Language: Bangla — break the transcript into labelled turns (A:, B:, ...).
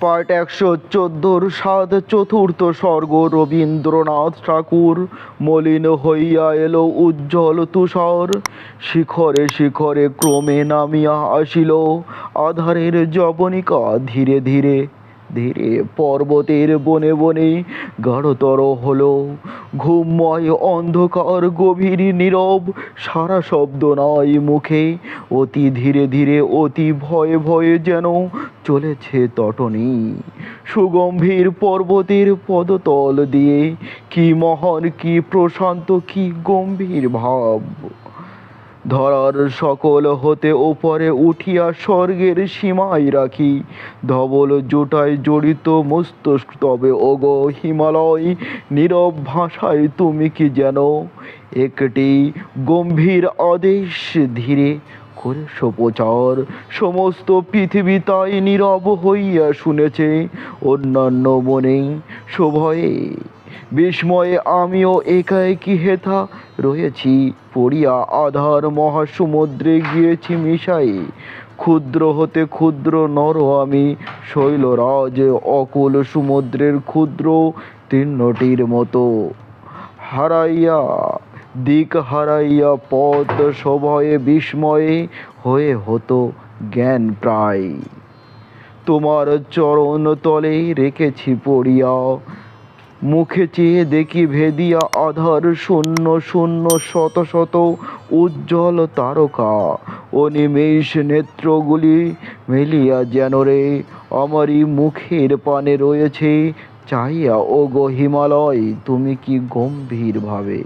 A: পার্ট একশো চোদ্দোর সাত চতুর্থ স্বর্গ রবীন্দ্রনাথ ঠাকুর। মলিন হইয়া এলো উজ্জ্বল তুষার। শিখরে শিখরে ক্রমে নামিয়া আসিল। আধারের জবনিকা ধীরে ধীরে ধীরে পর্বতের বনে বনে গাঢ়তর হলো। ঘুমময় অন্ধকার, গভীর, নীরব, সারা শব্দ নাই মুখে। অতি ধীরে ধীরে, অতি ভয়ে ভয়ে যেন চলেছে তটনি। সুগম্ভীর পর্বতের পদতল দিয়ে। কি মহান, কি প্রশান্ত, কি গম্ভীর ভাব। ধরার সকল হতে ওপরে উঠিয়া স্বর্গের সীমায় রাখি। ধবল জোটায় জড়িত মস্তিষ্ক, তবে ওগো হিমালয়, নীরব ভাষায় তুমি কি যেন একটি গম্ভীর আদেশ ধীরে করে প্রচার সমস্ত পৃথিবী তাই নীরব হইয়া শুনেছে। অন্যান্য মনে শোভয়ে বিস্ময়ে আমিও একা একাএকি হেথা? রয়েছি পড়িয়া আধার মহাসমুদ্রে গিয়েছি মিশাই। ক্ষুদ্র হতে ক্ষুদ্র নর আমি, শৈলরাজ অকুল সমুদ্রের ক্ষুদ্র তৃণটির মতো। হারাইয়া, দিক হারাইয়া পথ সভয়ে বিস্ময়ে হয়ে হতো জ্ঞান প্রায়। তোমার চরণ তলে রেখেছি পড়িয়া মুখে চেয়ে দেখি ভেদিয়া আধার শূন্য শূন্য শত শত উজ্জ্বল তারকা। অনিমেষ নিমেষ নেত্রগুলি মেলিয়া যেন রে, আমারই মুখের পানে রয়েছে, চাহিয়া ও গো হিমালয়, তুমি কি গম্ভীর ভাবে